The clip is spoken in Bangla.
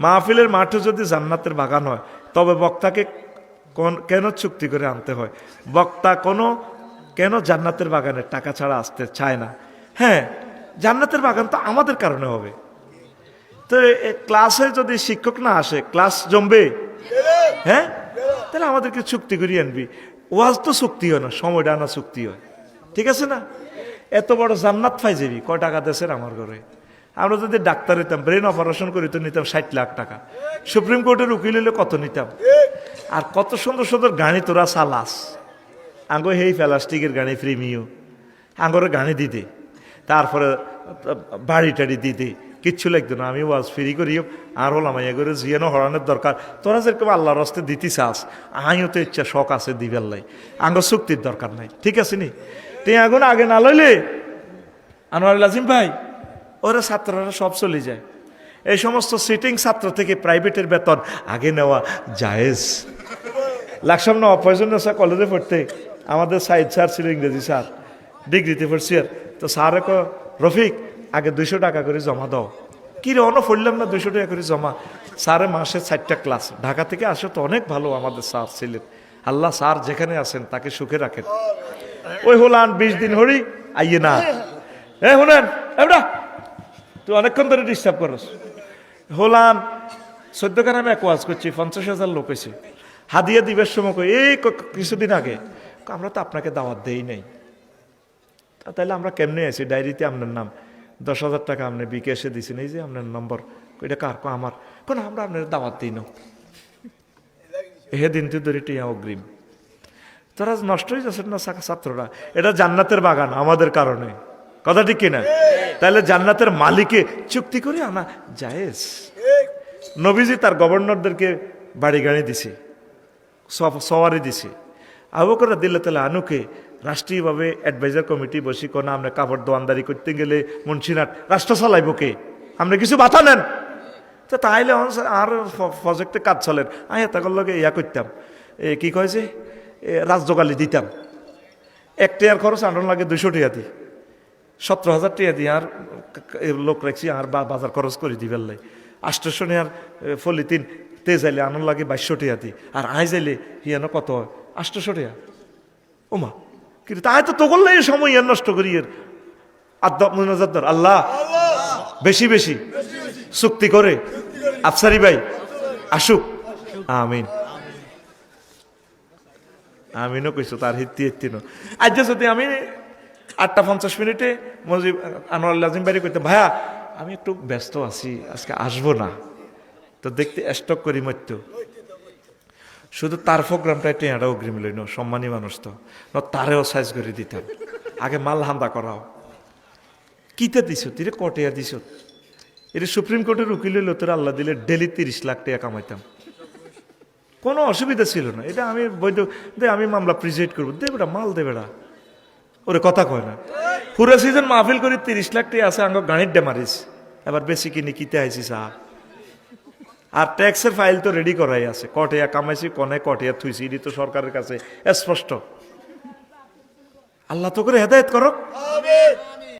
মাহফিলের মাঠে যদি জান্নাতের বাগান হয়, তবে বক্তাকে কোন- চুক্তি করে আনতে হয়? বক্তা কোনো কেন জান্নাতের বাগানের টাকা ছাড়া আসতে চায় না? হ্যাঁ জান্নাতের বাগান তো আমাদের কারণে হবে। তো ক্লাসে যদি শিক্ষক না আসে, ক্লাস জমবে? হ্যাঁ? তাহলে আমাদেরকে চুক্তি করিয়ে আনবি। ওয়াজ তো চুক্তি হয় না, সময়টা আনা চুক্তি হয়। ঠিক আছে না? এত বড় জান্নাত পাই যাবি, কয় টাকা দেশের আমার ঘরে? আমরা যদি ডাক্তার হইতাম ব্রেন অপারেশন করি তো নিতাম ষাট লাখ টাকা। সুপ্রিম কোর্টের উকিল হলে কত নিতাম? আর কত সুন্দর সুন্দর গাড়ি তোরা চালাস আঙ্গো হেই প্লাস্টিকের গাড়ি প্রিমিও। আঙ্গরে গাড়ি দিতে তারপরে বাড়ি টাড়ি দিতে কিচ্ছু লাগতো না, আমি ওয়াজ ফ্রি করিও। আর হলাম এগুলো জিয়ানো হরানোর দরকার। তোরা যেরকম আল্লাহর রাস্তে দিতে চাস, আমিও তো ইচ্ছা শখ আছে দিবেল লাই। আঙ্গ চুক্তির দরকার নাই। ঠিক আছে নি? তুই আগুন আগে না লইলে? আনোয়ার লাজিম ভাই। ওরা ছাত্ররা সব চলে যায়। এই সমস্ত সিটিং ছাত্র থেকে প্রাইভেটের বেতন আগে নেওয়া জায়েজ। লাকসাম না, অপয়জন স্যার কলেজে পড়তে। আমাদের সাইড স্যার ছিল ইংরেজি স্যার, ডিগ্রিতে পড়ছি আর। তো স্যার ক রফিক, আগে দুইশো টাকা করে জমা দাও। কি রে, অন্য পড়লাম না দুইশো টাকা করে জমা? স্যারে মাসে চারটা ক্লাস ঢাকা থেকে আসে তো, অনেক ভালো আমাদের স্যার ছিলেন। আল্লাহ স্যার যেখানে আছেন তাকে সুখে রাখেন। ওই হলান, বিশ দিন হরি আইয়ে না। এ শুনেন এবড়া তুই অনেকক্ষণ ধরে ডিস্টার্ব করস। হলান চোদ্দখানে আমি এক ওয়াজ করছি, পঞ্চাশ হাজার লোক এসে হাদিয়া দিবের সময় এই কিছুদিন আগে। আমরা তো আপনাকে দাওয়াত দেই নাই। তাহলে আমরা কেমনে আছি? ডায়েরিতে আপনার নাম, দশ হাজার টাকা আপনি বিকেশে দিছেন, এই যে আপনার নম্বর। এটা কার? আমার। কোন আমরা আপনার দাওয়াত দিই না। হে দিন তুই ধরে টিয়া অগ্রিম। তারা নষ্ট হয়ে যাচ্ছে না ছাত্ররা, এটা জান্নাতের বাগান, আমাদের কারণে। কথা ঠিক কিনা? তাহলে জান্নাতের মালিকে চুক্তি করে আনা জায়েজ। নবীজি তার গভর্নরদেরকে বাড়ি গাড়ি দিছে সওয়ারি দিছে। আবু করে দিলে তাহলে আনুকে রাষ্ট্রীয়ভাবে অ্যাডভাইজার কমিটি বসি কোন আমরা কাপড় দোয়ানদারি করতে গেলে মুন্সিনাট রাষ্ট্র চালাইব কে? আমরা কিছু বাধা নেন। তো তাইলে আর প্রজেক্টে কাজ চলেন আমি তাকর লগে ইয়া করতাম। এ কি কয় যে? রাজযোগালি দিতাম। এক টিয়ার খরচ আনন লাগে দুশো টিয়া দিই সতেরো হাজার টিয়া দিই আর লোক রাখছি, আর বাজার খরচ করে দিবেন লাই। আষ্টশো আর ফলিতিন তে যাইলে আনন্দ লাগে বাইশশো টিয়া দিই আর আই যাইলে হিয়ানো কত হয়? আষ্টশো টিয়া ওমা, কিন্তু তাই তো তো করলে এই সময় ইয়ার নষ্ট করি এর। মুনাজাদ্দার আল্লাহ, বেশি বেশি চুক্তি করে। আফসারি ভাই, আসুক। আমিন। আমিনও কইছো, তার হিত্তি হিত্তি নো আজ যদি আমি আটটা পঞ্চাশ মিনিটে মজিব আনোয়ার লাজিম বাড়ি করতে ভাইয়া, আমি একটু ব্যস্ত আছি, আজকে আসব না। তো দেখতে স্টক করি মত্য শুধু তার প্রোগ্রামটা একটু টেঁয়াটা অগ্রিম লইন, সম্মানী মানুষ তো। তারেও সাইজ করে দিতাম। আগে মাল হান্দা করাও। কিতে দিছ? তিরে কটিয়া দিছ? এটা সুপ্রিম কোর্টের উকিল হইল, তোর আল্লাহ দিলে ডেলি তিরিশ লাখ টাকা কামাইতাম। কোনো অসুবিধা ছিল না। এটা আমি বৈধ আমি মামলা প্রিজাইড করব। দে বেটা, মাল দে বেটা। ওরে কথা কয় না। পুরো সিজন মাহফিল করি তিরিশ লাখ টাকা আছে, আঙ্গ গাড়ির ডে মারিস এবার বেশি কিনি, কিতে আইসি চা। আর ট্যাক্সের ফাইল তো রেডি করাই আছে। কটিয়া কামাইছি, কনে কটিয়া থুইছি, এটি তো সরকারের কাছে স্পষ্ট। আল্লাহ তো করে হেদায়ত করো